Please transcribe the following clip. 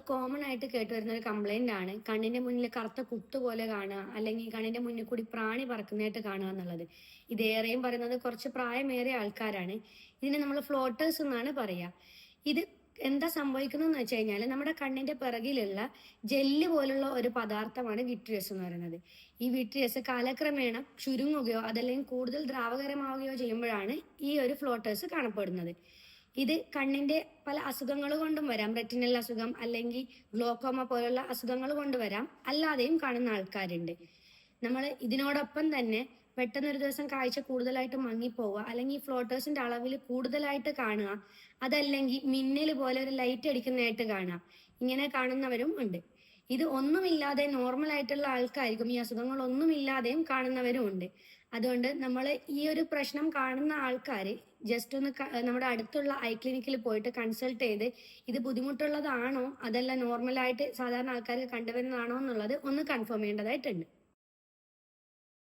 Common ആയിട്ട് കേട്ട് വരുന്ന ഒരു കംപ്ലൈന്റ് ആണ്. കണ്ണിന്റെ മുന്നിൽ കറുത്ത കുത്ത് പോലെ കാണുക അല്ലെങ്കിൽ കണ്ണിന്റെ മുന്നിൽ കൂടി പ്രാണി പറക്കുന്നതായിട്ട് കാണുക എന്നുള്ളത്. ഇതേറെയും പറയുന്നത് കുറച്ച് പ്രായമേറിയ ആൾക്കാരാണ്. ഇതിനെ നമ്മൾ ഫ്ലോട്ടേഴ്സ് എന്നാണ് പറയുക. ഇത് എന്താ സംഭവിക്കുന്നതെന്ന് വെച്ച് കഴിഞ്ഞാൽ നമ്മുടെ കണ്ണിന്റെ പിറകിലുള്ള ജെല്ല് പോലുള്ള ഒരു പദാർത്ഥമാണ് വിട്രിയസ് എന്ന് പറയുന്നത്. ഈ വിട്രിയസ് കാലക്രമേണ ചുരുങ്ങുകയോ അതല്ലെങ്കിൽ കൂടുതൽ ദ്രാവകരമാവുകയോ ചെയ്യുമ്പോഴാണ് ഈ ഒരു ഫ്ലോട്ടേഴ്സ് കാണപ്പെടുന്നത്. ഇത് കണ്ണിന്റെ പല അസുഖങ്ങൾ കൊണ്ടും വരാം. റെറ്റിനൽ അസുഖം അല്ലെങ്കിൽ ഗ്ലോക്കോമ പോലുള്ള അസുഖങ്ങൾ കൊണ്ട് വരാം. അല്ലാതെയും കാണുന്ന ആൾക്കാരുണ്ട്. നമ്മൾ ഇതിനോടൊപ്പം തന്നെ പെട്ടെന്ന് ഒരു ദിവസം കാഴ്ച കൂടുതലായിട്ട് മങ്ങിപ്പോവുക അല്ലെങ്കിൽ ഫ്ലോട്ടേഴ്സിന്റെ അളവിൽ കൂടുതലായിട്ട് കാണുക അതല്ലെങ്കിൽ മിന്നൽ പോലെ ഒരു ലൈറ്റ് അടിക്കുന്നതായിട്ട് കാണുക. ഇങ്ങനെ കാണുന്നവരും ഉണ്ട്. ഇത് ഒന്നുമില്ലാതെ നോർമൽ ആയിട്ടുള്ള ആൾക്കാർക്കും ഈ അസുഖങ്ങൾ ഒന്നുമില്ലാതെയും കാണുന്നവരും ഉണ്ട്. അതുകൊണ്ട് നമ്മൾ ഈ ഒരു പ്രശ്നം കാണുന്ന ആൾക്കാർ ജസ്റ്റ് ഒന്ന് നമ്മുടെ അടുത്തുള്ള ഐ ക്ലിനിക്കിൽ പോയിട്ട് കൺസൾട്ട് ചെയ്ത് ഇത് ബുദ്ധിമുട്ടുള്ളതാണോ? അതല്ല നോർമലായിട്ട് സാധാരണ ആൾക്കാർ കണ്ടുവരുന്നതാണോ എന്നുള്ളത് ഒന്ന് കൺഫേം ചെയ്യേണ്ടതായിട്ടുണ്ട്.